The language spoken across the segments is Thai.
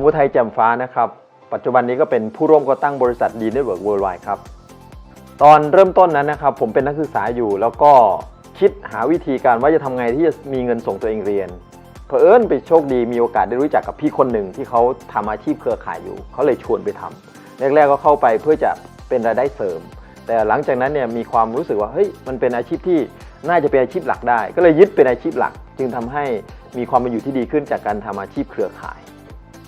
ผมอุทัยแจ่มฟ้านะครับ ปัจจุบันนี้ก็เป็นผู้ร่วมก่อตั้งบริษัทดีเน็ตเวิร์กเวิร์ไครับ ตอนเริ่มต้นนั้นนะครับ ผมเป็นนักศึกษาอยู่ แล้วก็คิดหาวิธีการว่าจะทำไงที่จะมีเงินส่งตัวเองเรียนเผอิญไปโชคดีมีโอกาสได้รู้จักกับพี่คนหนึ่งที่เขาทำอาชีพเครือข่ายอยู่ เขาเลยชวนไปทำแรกๆก็เข้าไปเพื่อจะเป็นรายได้เสริม แต่หลังจากนั้นเนี่ยมีความรู้สึกว่าเฮ้ยมันเป็นอาชีพที่น่าจะเป็นอาชีพหลักได้ ก็เลยยึดเป็นอาชีพหลัก จึงทำให้มีความเป็นอยู่ที่ดีขึ้นจากการทำอาชีพเครือข่าย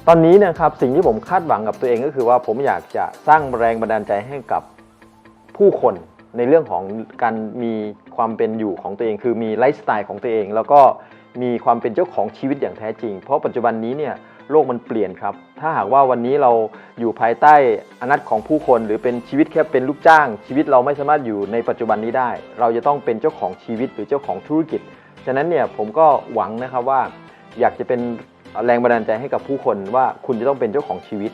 ตอนนี้นะครับสิ่งที่ผมคาดหวังกับตัวเองก็คือว่าผมอยากจะสร้างแรงบันดาลใจให้กับผู้คนในเรื่องของการมีความเป็นอยู่ของตัวเอง คือมีไลฟ์สไตล์ของตัวเอง แล้วก็มีความเป็นเจ้าของชีวิตอย่างแท้จริง เพราะปัจจุบันนี้เนี่ยโลกมันเปลี่ยนครับ ถ้าหากว่าวันนี้เราอยู่ภายใต้อนาจของผู้คน หรือเป็นชีวิตแค่เป็นลูกจ้าง ชีวิตเราไม่สามารถอยู่ในปัจจุบันนี้ได้ เราจะต้องเป็นเจ้าของชีวิตหรือเจ้าของธุรกิจ ฉะนั้นเนี่ยผมก็หวังนะครับว่าอยากจะเป็น แรงบันดาลใจให้กับผู้คนว่าคุณจะต้องเป็นเจ้าของชีวิต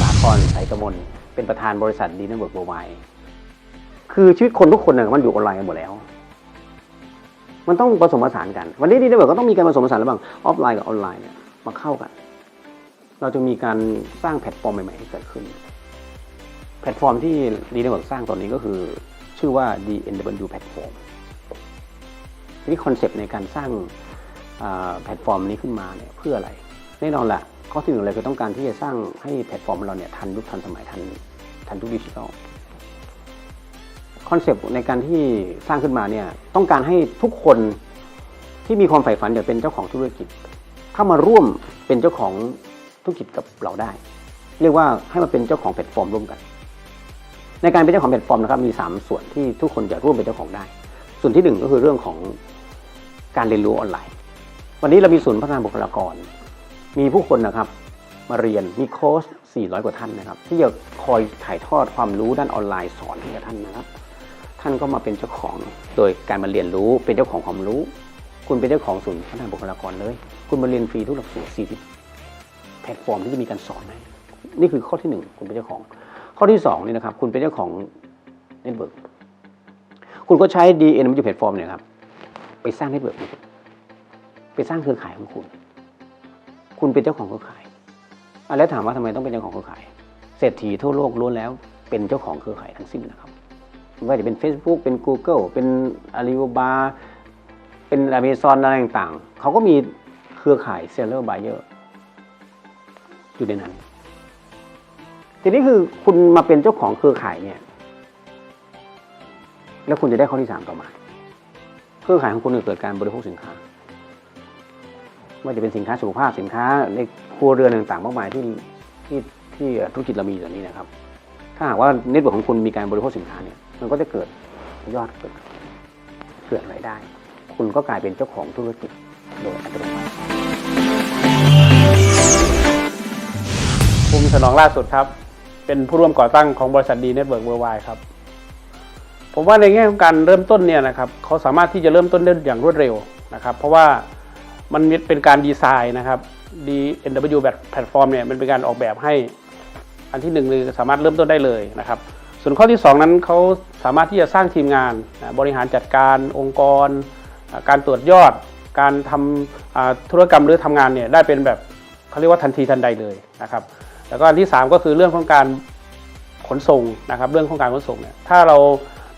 สาครไสกมลเป็นประธานบริษัทดีเน็ตเวิร์กเวิร์ไวคือชีวิตคนทุกคนเนี่ยมันอยู่ออนไลน์กันหมดแล้ว มันต้องผสมผสานกัน วันนี้ดีเน็ตเวิร์กก็ต้องมีการผสมผสานระหว่างออฟไลน์กับออนไลน์เนี่ยมาเข้ากัน เราจะมีการสร้างแพลตฟอร์มใหม่ๆให้เกิดขึ้น แพลตฟอร์มที่ดีเน็ตเวิร์กสร้างตอนนี้ก็คือ ชื่อว่า DNW Platform ทีนี้คอนเซปต์ในการสร้างแพลตฟอร์มนี้ขึ้นมาเนี่ยเพื่ออะไร แน่นอนแหละข้อที่หนึ่งเลยคือต้องการที่จะสร้างให้แพลตฟอร์มเราเนี่ยทันยุคทันสมัยทันทันทุกดิจิทัลคอนเซปต์ในการที่สร้างขึ้นมาเนี่ยต้องการให้ทุกคนที่มีความใฝ่ฝันอยากเป็นเจ้าของธุรกิจ เข้ามาร่วมเป็นเจ้าของธุรกิจกับเราได้ เรียกว่าให้มาเป็นเจ้าของแพลตฟอร์มร่วมกัน ในการเป็นเจ้าของแพลตฟอร์มนะครับมี 3 ส่วนที่ทุกคนจะร่วมเป็นเจ้าของได้ ส่วนที่หนึ่งก็คือเรื่องของ การเรียนรู้ออนไลน์ วันนี้เรามีศูนย์พัฒนาบุคลากร มีผู้คนนะครับมาเรียนมีโค้ช400 กว่าท่านนะครับ ที่จะคอยถ่ายทอดความรู้ด้านออนไลน์สอนให้กับท่านนะครับ ท่านก็มาเป็นเจ้าของโดยการมาเรียนรู้เป็นเจ้าของความรู้ คุณเป็นเจ้าของศูนย์พัฒนาบุคลากรเลย คุณมาเรียนฟรีทุกหลักสูตร40แพลตฟอร์มที่จะมีการสอนให้นี่คือข้อที่หนึ่งคุณเป็นเจ้าของ ข้อที่สองนี่นะครับ คุณเป็นเจ้าของเน็ตเวิร์กคุณก็ใช้ DN มันอยู่แพลตฟอร์มเนี่ยครับ ไปสร้างเน็ตเวิร์กไปสร้างเครือข่ายของคุณ คุณเป็นเจ้าของเครือข่ายอะแล้วถามว่าทำไมต้องเป็นเจ้าของเครือข่าย เศรษฐีทั่วโลกล้วนแล้วเป็นเจ้าของเครือข่ายทั้งสิ้นนะครับไม่ว่าจะเป็น Facebook เป็น Google เป็น Alibaba เป็น Amazon อะไรต่างๆ เขาก็มีเครือข่าย Seller Buyer อยู่ในนั้น ทีนี้คือคุณมาเป็นเจ้าของเครือข่ายเนี่ย แล้วคุณจะได้ข้อที่สามต่อมา เครือข่ายของคุณจะเกิดการบริโภคสินค้าไม่ว่าจะเป็นสินค้าสุขภาพสินค้าในครัวเรือนต่างๆมากมายที่ที่ที่ธุรกิจเรามีอยู่นี้นะครับ ถ้าหากว่าเน็ตเวิร์กของคุณมีการบริโภคสินค้าเนี่ยมันก็จะเกิดยอดเกิดเกิดรายได้ คุณก็กลายเป็นเจ้าของธุรกิจโดยอัตโนมัติภูมิสนองล่าสุดครับ เป็นผู้ร่วมก่อตั้งของบริษัทดีเน็ตเวิร์กเวิร์ไวครับ ผมว่าในแง่ของการเริ่มต้นเนี่ยนะครับเขาสามารถที่จะเริ่มต้นได้อย่างรวดเร็วนะครับ เพราะว่ามันเป็นการดีไซน์นะครับ DNW แบบแพลตฟอร์มเนี่ยมันเป็นการออกแบบให้อันที่หนึ่งเลยสามารถเริ่มต้นได้เลยนะครับ ส่วนข้อที่สองนั้นเขาสามารถที่จะสร้างทีมงานบริหารจัดการองค์กร การตรวจยอด การทำอ่าธุรกรรมหรือทำงานเนี่ยได้เป็นแบบเขาเรียกว่าทันทีทันใดเลยนะครับ แล้วก็อันที่ 3 ก็คือเรื่องของการขนส่งนะครับ เรื่องของการขนส่งเนี่ยถ้าเรา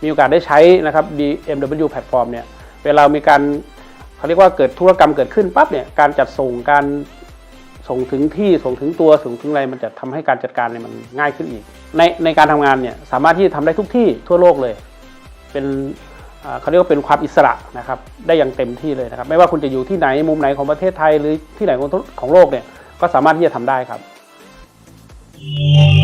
มีโอกาสได้ใช้นะครับ DMW แพลตฟอร์มเนี่ยเวลามีการเขาเรียกว่าเกิดธุรกรรมเกิดขึ้นปั๊บเนี่ยการจัดส่งการส่งถึงที่ส่งถึงตัวส่งถึงอะไรมันจะทำให้การจัดการเนี่ยมันง่ายขึ้นอีก ในในการทำงานเนี่ยสามารถที่จะทำได้ทุกที่ทั่วโลกเลย เป็นเขาเรียกว่าเป็นความอิสระนะครับได้อย่างเต็มที่เลยนะครับ ไม่ว่าคุณจะอยู่ที่ไหนมุมไหนของประเทศไทยหรือที่ไหนของของโลกเนี่ยก็สามารถที่จะทำได้ครับ Thank